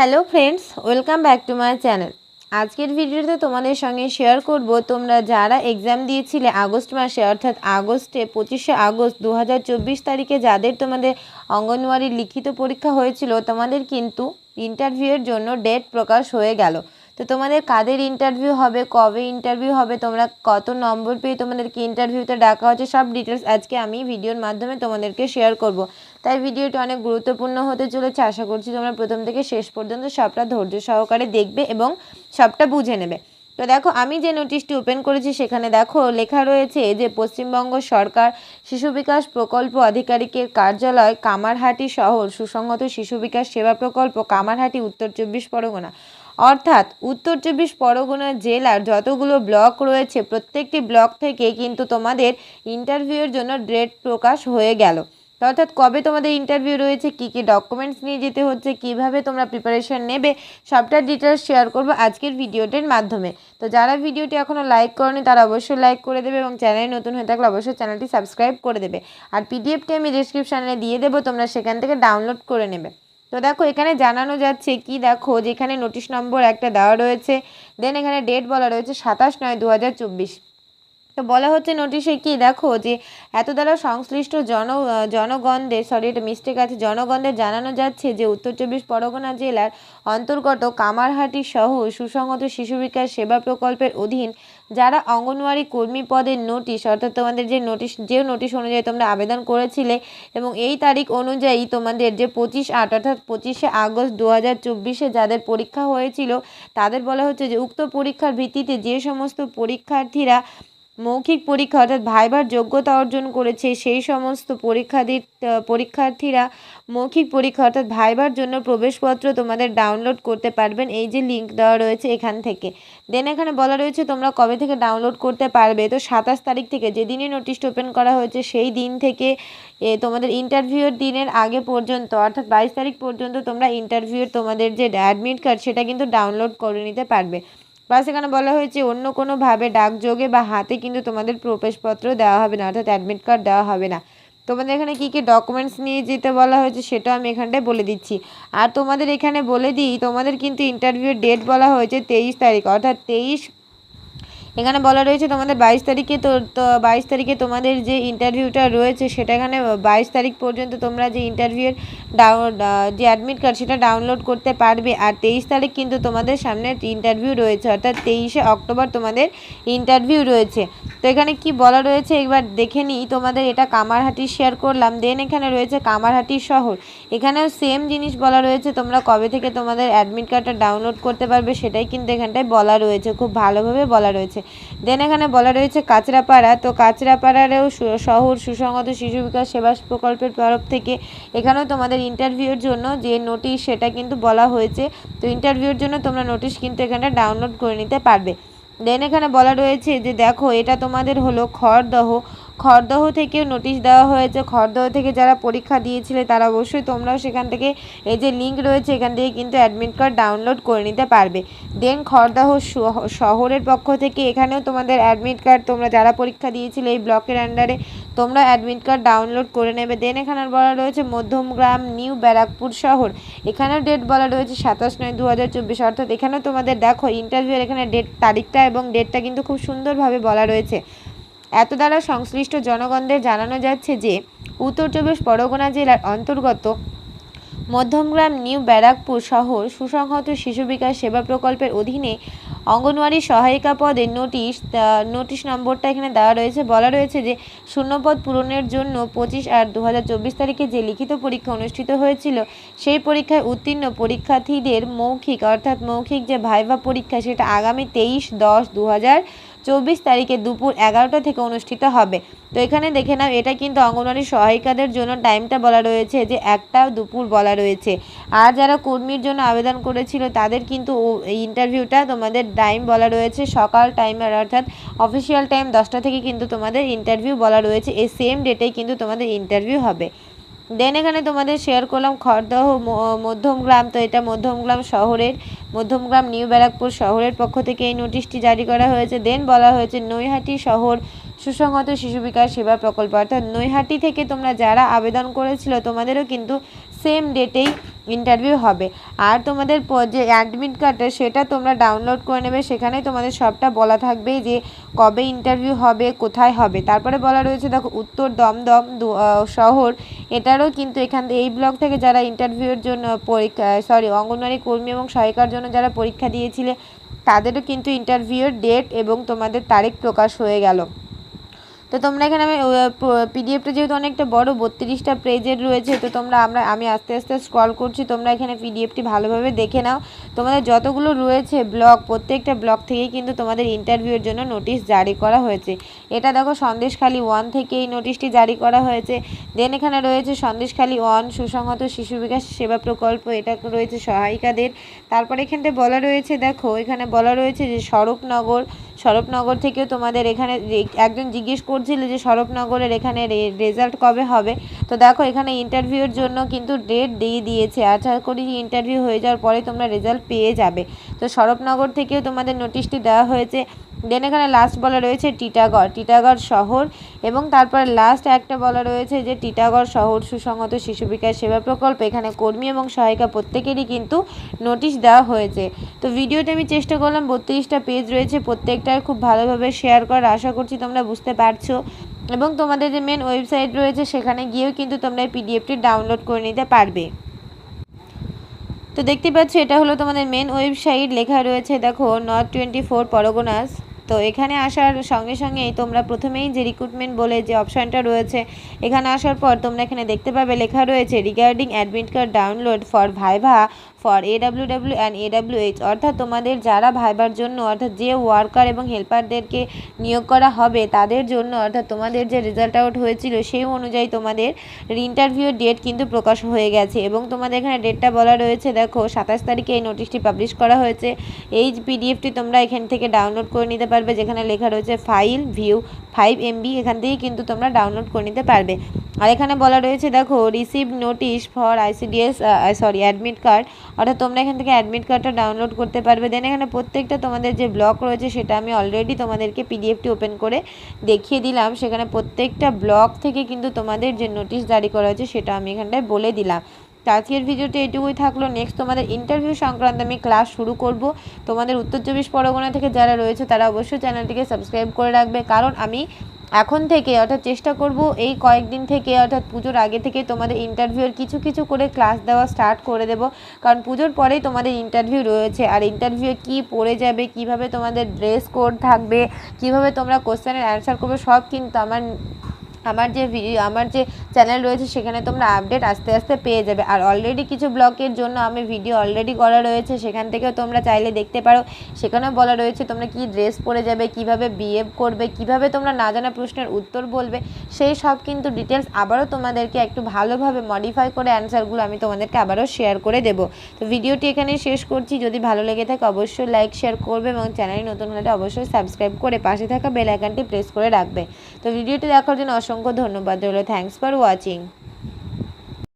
Hello friends, welcome back to my channel. আজকের ভিডিওতে তোমাদের সঙ্গে শেয়ার করব, তোমরা যারা এক্সাম দিয়েছিলে আগস্ট মাসে, অর্থাৎ আগস্টে পঁচিশে আগস্ট দু হাজার চব্বিশ তারিখে যাদের তোমাদের অঙ্গনওয়াড়ির লিখিত পরীক্ষা হয়েছিল, তোমাদের কিন্তু ইন্টারভিউয়ের জন্য ডেট প্রকাশ হয়ে গেল। তো তোমাদের কাদের ইন্টারভিউ হবে? কবে ইন্টারভিউ হবে? তোমরা কত নম্বর পেয়ে তোমাদেরকে ইন্টারভিউতে ডাকা হচ্ছে? সব ডিটেলস আজকে আমি ভিডিওর মাধ্যমে তোমাদেরকে শেয়ার করব। তাই ভিডিওটি অনেক গুরুত্বপূর্ণ হতে চলেছে। আশা করছি তোমরা প্রথম থেকে শেষ পর্যন্ত সবটা ধৈর্য সহকারে দেখবে এবং সবটা বুঝে নেবে। তো দেখো, আমি যে নোটিশটি ওপেন করেছি, সেখানে দেখো লেখা রয়েছে যে, পশ্চিমবঙ্গ সরকার শিশু বিকাশ প্রকল্প আধিকারিকের কার্যালয় কামারহাটি শহর। সুসংহত শিশু বিকাশ সেবা প্রকল্প কামারহাটি, উত্তর চব্বিশ পরগনা। অর্থাৎ উত্তর চব্বিশ পরগনা জেলার যতগুলো ব্লক রয়েছে, প্রত্যেকটি ব্লক থেকে কিন্তু তোমাদের ইন্টারভিউয়ের জন্য ডেট প্রকাশ হয়ে গেল। অর্থাৎ কবে তোমাদের ইন্টারভিউ রয়েছে, কী কী ডকুমেন্টস নিয়ে যেতে হচ্ছে, কীভাবে তোমরা প্রিপারেশন নেবে সবটা ডিটেলস শেয়ার করব আজকের ভিডিওটির মাধ্যমে। তো যারা ভিডিওটি এখনও লাইক করনি, তারা অবশ্যই লাইক করে দেবে এবং চ্যানেলে নতুন হয়ে থাকলে অবশ্যই চ্যানেলটি সাবস্ক্রাইব করে দেবে। আর পিডিএফটি আমি ডিসক্রিপশানে দিয়ে দেবো, তোমরা সেখান থেকে ডাউনলোড করে নেবে। তো দেখো, এখানে জানানো যাচ্ছে কি দেখো, যেখানে নোটিশ নম্বর একটা দেওয়া রয়েছে দেন এখানে ডেট বলা রয়েছে সাতাশ নয় দু তো বলা হচ্ছে নোটিশে কি দেখো, যে এত দ্বারা সংশ্লিষ্ট জন জনগণদের সরি এটা মিস্টেক আছে, জনগণদের জানানো যাচ্ছে যে উত্তর চব্বিশ পরগনা জেলার অন্তর্গত কামারহাটি সহ সুসংহত শিশু বিকাশ সেবা প্রকল্পের অধীন যারা অঙ্গনওয়াড়ি কর্মী পদের নোটিশ অর্থাৎ তোমাদের যে নোটিশ যে নোটিশ অনুযায়ী তোমরা আবেদন করেছিলে এবং এই তারিখ অনুযায়ী তোমাদের যে পঁচিশ আট, অর্থাৎ পঁচিশে আগস্ট দু হাজার চব্বিশে যাদের পরীক্ষা হয়েছিল, তাদের বলা হচ্ছে যে উক্ত পরীক্ষার ভিত্তিতে যে সমস্ত পরীক্ষার্থীরা মৌখিক পরীক্ষা অর্থাৎ ভাইবার যোগ্যতা অর্জন করেছে, সেই সমস্ত পরীক্ষার্থী পরীক্ষার্থীরা মৌখিক পরীক্ষা অর্থাৎ ভাইবার জন্য প্রবেশপত্র তোমাদের ডাউনলোড করতে পারবেন। এই যে লিঙ্ক দেওয়া রয়েছে এখান থেকে। দেন এখানে বলা রয়েছে তোমরা কবে থেকে ডাউনলোড করতে পারবে? তো সাতাশ তারিখ থেকে যেদিনই নোটিশটা ওপেন করা হয়েছে, সেই দিন থেকে তোমাদের ইন্টারভিউয়ের দিনের আগে পর্যন্ত, অর্থাৎ বাইশ তারিখ পর্যন্ত তোমরা ইন্টারভিউর তোমাদের যে অ্যাডমিট কার্ড সেটা কিন্তু ডাউনলোড করে নিতে পারবে। প্লাস সেখানে বলা হয়েছে, অন্য কোনোভাবে ডাকযোগে বা হাতে কিন্তু তোমাদের প্রবেশপত্র দেওয়া হবে না, অর্থাৎ অ্যাডমিট কার্ড দেওয়া হবে না। তোমাদের এখানে কী কী ডকুমেন্টস নিয়ে যেতে বলা হয়েছে সেটা আমি এখানটায় বলে দিচ্ছি। আর তোমাদের এখানে বলে দিই, তোমাদের কিন্তু ইন্টারভিউ ডেট বলা হয়েছে তেইশ তারিখ, অর্থাৎ তেইশ এখানে বলা রয়েছে তোমাদের বাইশ তারিখে তো বাইশ তারিখে তোমাদের যে ইন্টারভিউটা রয়েছে, সেটা এখানে বাইশ তারিখ পর্যন্ত তোমরা যে ইন্টারভিউয়ের ডাউন যে অ্যাডমিট কার্ড সেটা ডাউনলোড করতে পারবে। আর তেইশ তারিখ কিন্তু তোমাদের সামনে ইন্টারভিউ রয়েছে, অর্থাৎ তেইশে অক্টোবর তোমাদের ইন্টারভিউ রয়েছে। তো এখানে কি বলা রয়েছে? একবার দেখে নিই, তোমাদের এটা কামারহাটি শেয়ার করলাম। দেন এখানে রয়েছে কামারহাটি শহর। এখানেও সেম জিনিস বলা রয়েছে, তোমরা কবে থেকে তোমাদের অ্যাডমিট কার্ডটা ডাউনলোড করতে পারবে, সেটাই কিন্তু এখানটায় বলা রয়েছে। খুব ভালোভাবে বলা রয়েছে। দেন এখানে বলা রয়েছে কাঁচরাপাড়া। তো কাচরাপাড়ারও শহর সুসংগত শিশু বিকাশ সেবা প্রকল্পের তরফ থেকে এখানেও তোমাদের ইন্টারভিউর জন্য যে নোটিশ সেটা কিন্তু বলা হয়েছে। তো ইন্টারভিউর জন্য তোমরা নোটিশ কিন্তু এখানে ডাউনলোড করে নিতে পারবে। দেন এখানে বলা রয়েছে যে দেখো, এটা তোমাদের হলো খড়দহ। খড়দহ থেকেও নোটিশ দেওয়া হয়েছে। খড়দহ থেকে যারা পরীক্ষা দিয়েছিলে, তারা অবশ্যই তোমরাও সেখান থেকে এই যে লিঙ্ক রয়েছে, এখান থেকে কিন্তু অ্যাডমিট কার্ড ডাউনলোড করে নিতে পারবে। দেন খড়দহ শহরের পক্ষ থেকে এখানেও তোমাদের অ্যাডমিট কার্ড তোমরা যারা পরীক্ষা দিয়েছিলে এই ব্লকের আন্ডারে তোমরা অ্যাডমিট কার্ড ডাউনলোড করে নেবে। দেন এখানে বলা রয়েছে মধ্যমগ্রাম নিউ ব্যারাকপুর শহর। এখানেও ডেট বলা রয়েছে সাতাশ নয় দু হাজার চব্বিশ। অর্থাৎ এখানেও তোমাদের দেখো ইন্টারভিউয়ের এখানে ডেট তারিখটা এবং ডেটটা কিন্তু খুব সুন্দরভাবে বলা রয়েছে। এত দ্বারা সংশ্লিষ্ট জনগণদের জানানো যাচ্ছে যে, উত্তর চব্বিশ পরগনা জেলার অন্তর্গত মধ্যমগ্রাম নিউ ব্যারাকপুর শহর সুসংহত শিশু বিকাশ সেবা প্রকল্পের অধীনে অঙ্গনওয়াড়ি সহায়িকা পদে নোটিশ নোটিশ নম্বরটা এখানে দেওয়া রয়েছে। বলা রয়েছে যে, শূন্যপদ পূরণের জন্য পঁচিশ আট দু তারিখে যে লিখিত পরীক্ষা অনুষ্ঠিত হয়েছিল, সেই পরীক্ষায় উত্তীর্ণ পরীক্ষার্থীদের মৌখিক, অর্থাৎ মৌখিক যে ভাইভা পরীক্ষা, সেটা আগামী তেইশ দশ দু চব্বিশ তারিখে দুপুর এগারোটা থেকে অনুষ্ঠিত হবে। তো এখানে দেখে নাও, এটা কিন্তু অঙ্গনওয়াড়ি সহায়িকাদের জন্য টাইমটা বলা রয়েছে যে একটা দুপুর বলা রয়েছে। আর যারা কর্মীর জন্য আবেদন করেছিল, তাদের কিন্তু ইন্টারভিউটা তোমাদের টাইম বলা রয়েছে, সকাল টাইমের অর্থাৎ অফিসিয়াল টাইম দশটা থেকে কিন্তু তোমাদের ইন্টারভিউ বলা রয়েছে। এই সেম ডেটেই কিন্তু তোমাদের ইন্টারভিউ হবে। দেন এখানে তোমাদের শেয়ার করলাম খড়দহ মধ্যমগ্রাম। তো এটা মধ্যমগ্রাম শহরের, মধ্যমগ্রাম নিউ ব্যারাকপুর শহরের পক্ষ থেকে এই নোটিশটি জারি করা হয়েছে। দেন বলা হয়েছে, নৈহাটি শহর সুসংহত শিশু বিকাশ সেবা প্রকল্প। অর্থাৎ নৈহাটি থেকে তোমরা যারা আবেদন করেছিল, তোমাদেরও কিন্তু সেম ডেটেই ইন্টারভিউ হবে। আর তোমাদের যে অ্যাডমিট কার্ডটা সেটা তোমরা ডাউনলোড করে নেবে। সেখানে তোমাদের সবটা বলা থাকবে যে কবে ইন্টারভিউ হবে, কোথায় হবে। তারপরে বলা রয়েছে, দেখো, উত্তর দমদম শহর। এটারও কিন্তু এখান এই ব্লক থেকে যারা ইন্টারভিউর জন্য পরীক্ষা সরি অঙ্গনওয়াড়ি কর্মী এবং সহায়িকার জন্য যারা পরীক্ষা দিয়েছিলে, তাদেরও কিন্তু ইন্টারভিউর ডেট এবং তোমাদের তারিখ প্রকাশ হয়ে গেল। তো তোমরা এখানে আমি পিডিএফটা যেহেতু অনেকটা বড়, বত্রিশটা পেজের রয়েছে, তো তোমরা আমরা, আমি আস্তে আস্তে স্ক্রল করছি, তোমরা এখানে পিডিএফটি ভালোভাবে দেখে নাও। তোমাদের যতগুলো রয়েছে ব্লক প্রত্যেকটা ব্লক থেকেই কিন্তু তোমাদের ইন্টারভিউর জন্য নোটিশ জারি করা হয়েছে। এটা দেখো সন্দেশখালী ওয়ান থেকে এই নোটিশটি জারি করা হয়েছে। দেন এখানে রয়েছে সন্দেশখালী ওয়ান সুসংহত শিশু বিকাশ সেবা প্রকল্প, এটা রয়েছে সহায়িকাদের। তারপরে এখানটায় বলা রয়েছে, দেখো, এখানে বলা রয়েছে যে স্বরূপনগর স্বরূপনগর থেকেও তোমাদের এখানে একজন জিজ্ঞেস করছিল যে সরবনগরের এখানে রেজাল্ট কবে হবে? তো দেখো, এখানে ইন্টারভিউর জন্য কিন্তু ডেট দিয়ে দিয়েছে। আশা করি ইন্টারভিউ হয়ে যাওয়ার পরে তোমরা রেজাল্ট পেয়ে যাবে। তো স্বরূপনগর থেকেও তোমাদের নোটিশটি দেওয়া হয়েছে। দেন এখানে লাস্ট বলা রয়েছে টিটাগড়। টিটাগড় শহর এবং তারপর লাস্ট একটা বলা রয়েছে যে টিটাগড় শহর সুসংহত শিশু বিকাশ সেবা প্রকল্প। এখানে কর্মী এবং সহায়িকা প্রত্যেকেরই কিন্তু নোটিশ দেওয়া হয়েছে। তো ভিডিওটা আমি চেষ্টা করলাম, বত্রিশটা পেজ রয়েছে। প্রত্যেকটার খুব ভালোভাবে শেয়ার করার। আশা করছি তোমরা বুঝতে পারছ। এবং তোমাদের যে মেন ওয়েবসাইট রয়েছে, সেখানে গিয়েও কিন্তু তোমরা এই পিডিএফটি ডাউনলোড করে নিতে পারবে। তো দেখতে পাচ্ছ, এটা হলো তোমাদের মেন ওয়েবসাইট লেখা রয়েছে, দেখো নর্থ টোয়েন্টি ফোর পরগনাস তো এখানে আসার সঙ্গে সঙ্গেই তোমরা প্রথমেই যে রিক্রুটমেন্ট বলে যে অপশানটা রয়েছে, এখানে আসার পর তোমরা এখানে দেখতে পাবে, লেখা রয়েছে regarding admit card download for viva for AWW and AWH অর্থাৎ তোমাদের যারা ভাইবার জন্য, অর্থাৎ যে ওয়ার্কার এবং হেল্পারদেরকে নিয়োগ করা হবে, তাদের জন্য, অর্থাৎ তোমাদের যে রেজাল্ট আউট হয়েছিল, সেই অনুযায়ী তোমাদের ইন্টারভিউ ডেট কিন্তু প্রকাশ হয়ে গেছে। এবং তোমাদের এখানে ডেটটা বলা রয়েছে, দেখো, সাতাশ তারিখে এই নোটিশটি পাবলিশ করা হয়েছে। এই পিডিএফটি তোমরা এখান থেকে ডাউনলোড করে নিতে পারবে, যেখানে লেখা রয়েছে ফাইল ভিউ ফাইভ এমবি এখান থেকেই কিন্তু তোমরা ডাউনলোড করে নিতে পারবে। আর এখানে বলা রয়েছে, দেখো receive notice for ICDS sorry admit card অর্থাৎ তোমরা এখান থেকে অ্যাডমিট কার্ডটা ডাউনলোড করতে পারবে। দেন এখানে প্রত্যেকটা তোমাদের যে ব্লক রয়েছে, সেটা আমি অলরেডি তোমাদেরকে পিডিএফটি ওপেন করে দেখিয়ে দিলাম। সেখানে প্রত্যেকটা ব্লক থেকে কিন্তু তোমাদের যে নোটিশ জারি করা হয়েছে, সেটা আমি এখানটায় বলে দিলাম। আজকের ভিডিওটি এটুকুই থাকল। নেক্সট তোমাদের ইন্টারভিউ সংক্রান্ত আমি ক্লাস শুরু করব। তোমাদের উত্তর চব্বিশ পরগনা থেকে যারা রয়েছে, তারা অবশ্যই চ্যানেলটিকে সাবস্ক্রাইব করে রাখবে। কারণ আমি এখন থেকে অর্থাৎ চেষ্টা করব এই কয়েকদিন থেকে, অর্থাৎ পুজোর আগে থেকে তোমাদের ইন্টারভিউর কিছু কিছু করে ক্লাস দেওয়া স্টার্ট করে দেব। কারণ পুজোর পরেই তোমাদের ইন্টারভিউ রয়েছে। আর ইন্টারভিউ কি পড়ে যাবে, কীভাবে তোমাদের ড্রেস কোড থাকবে, কীভাবে তোমরা কোশ্চেনের অ্যান্সার করবে, সব কিন্তু আমার আমার যে ভিডিও আমার যে চ্যানেল রয়েছে, সেখানে তোমরা আপডেট আস্তে আস্তে পেয়ে যাবে। আর অলরেডি কিছু ব্লকের জন্য আমি ভিডিও অলরেডি করা রয়েছে। সেখান থেকেও তোমরা চাইলে দেখতে পারো। সেখানেও বলা রয়েছে তোমরা কি ড্রেস পরে যাবে, কীভাবে বিহেভ করবে, কীভাবে তোমরা না জানা প্রশ্নের উত্তর বলবে। সেই সব কিন্তু ডিটেলস আবারও তোমাদেরকে একটু ভালোভাবে মডিফাই করে অ্যান্সারগুলো আমি তোমাদেরকে আবারও শেয়ার করে দেবো। তো ভিডিওটি এখানে শেষ করছি। যদি ভালো লেগে থাকে, অবশ্যই লাইক শেয়ার করবে এবং চ্যানেলে নতুন হলে অবশ্যই সাবস্ক্রাইব করে পাশে থাকা বেল আইকনটি প্রেস করে রাখবে। তো ভিডিওটি দেখার জন্য অসংখ্য ধন্যবাদ রইল। Thanks for watching